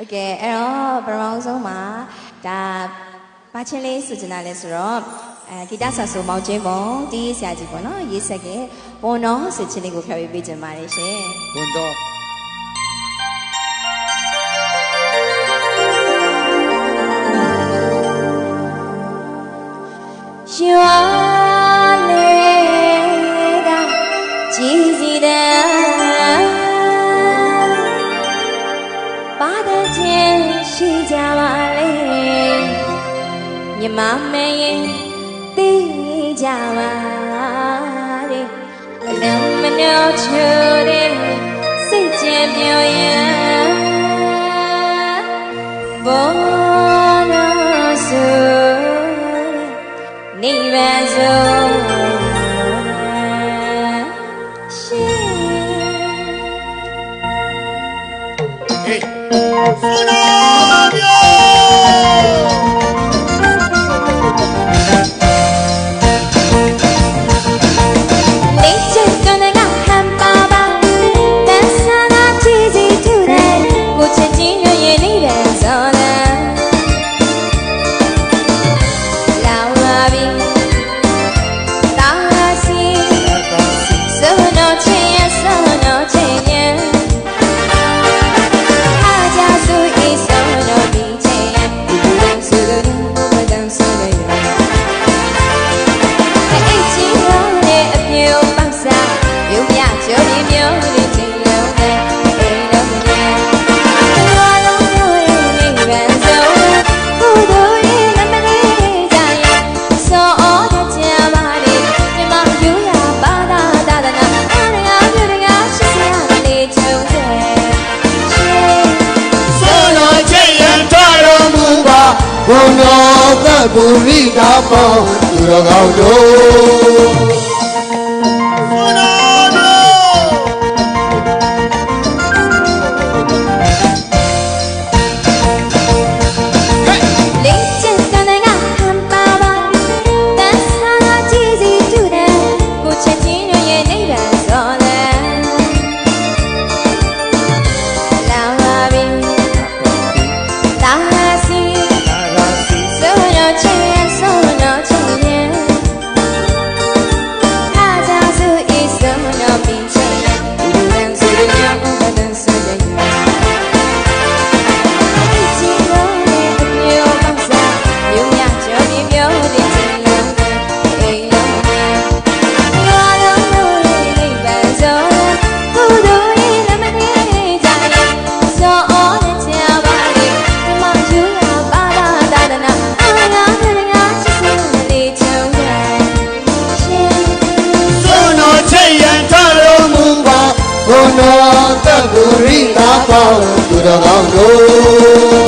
โอเคအဲ့တော့ပထမဆုံးမှာဒါဘာချင်းလေးဆိုချင်တာလဲဆိုတော့အဲဂီတဆာဆိုမောင်ချင်းပုံတီးဆရာကြီးပေါ့နော်ရေးဆက်ခဲ့ဘွန်တော်ဆိုချင်းလေးကိုဖျော်ပြပေးချင်ပါတယ်ရှင်ဘွန်တော် မမဲရင်သိကြပါလေအနမနောချိုတဲ့စိတ်ကြံပြောရင်ဘောနာဆိုနိဗ္ဗာန်ဆိုရှင် 我苗子不离家，出了高州。Govinda Pavan Guru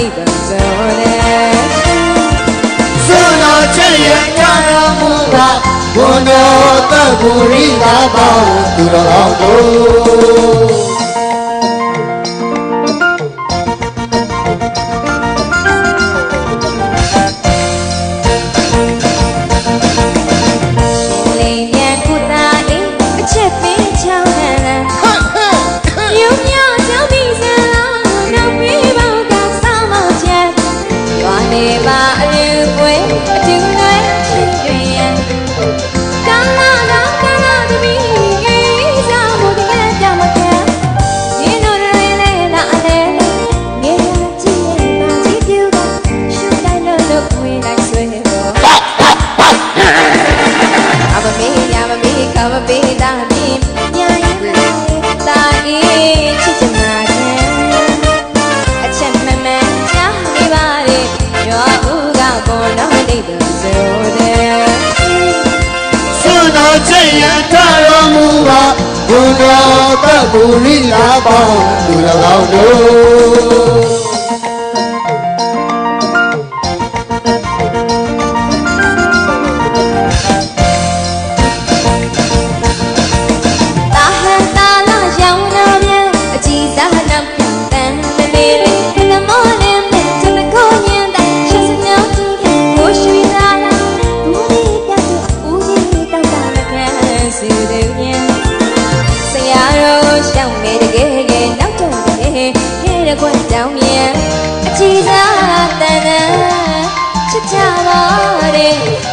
နိဗ္ဗာန်ဇောတဲ့သုနောချက်ရညနာမူကဘုံတော်တပူရိတာပါသူတော်ကို ကပေါ်တော့လေးတော့ဆိုတဲ့စွန်းတော်ချက်ရန်ထတော်မူပါဘုရားကပုရိလာပေါင်းသူ၎င်းတို့တာ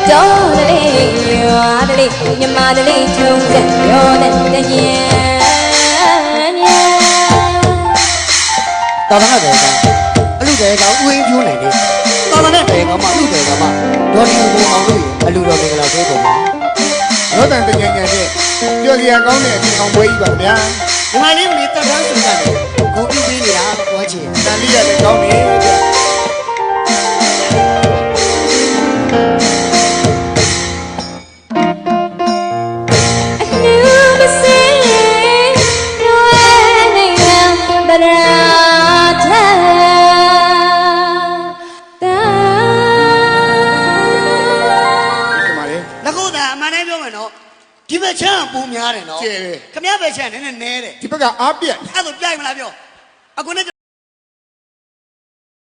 လေတော်လေးရွာလေးမြမလေးထုံးတဲ့ရောတဲ့တည်းတာတာနဲ့ကအလူတဲ့ကဥယျာဉ်ပြိုးနိုင်တယ်တာတာနဲ့တဲ့ကမှအလူတဲ့ကမှဒေါ်ဒီကိုအောင်လို့အလူတော်မင်္ဂလာပေးပုံပါရောတန်တငယ်ငယ်နဲ့ပြောစရာကောင်းတဲ့အပြင်အောင်ပွဲကြီးပါဗျာဒီမှာလေးမေတ္တာထားစုကြတယ်ကိုပြုပေးနေတာကိုချင်တန်လေးရတယ်ကောင်းတယ် ဒီဘက်ချမ်းကပူများတယ်နော်ကျဲတယ် ခမရဘက်ချမ်းနည်းနည်းနဲတယ်ဒီဘက်ကအားပြက် အဲ့ဒါပြိုင်မလားပြောအခုနဲ့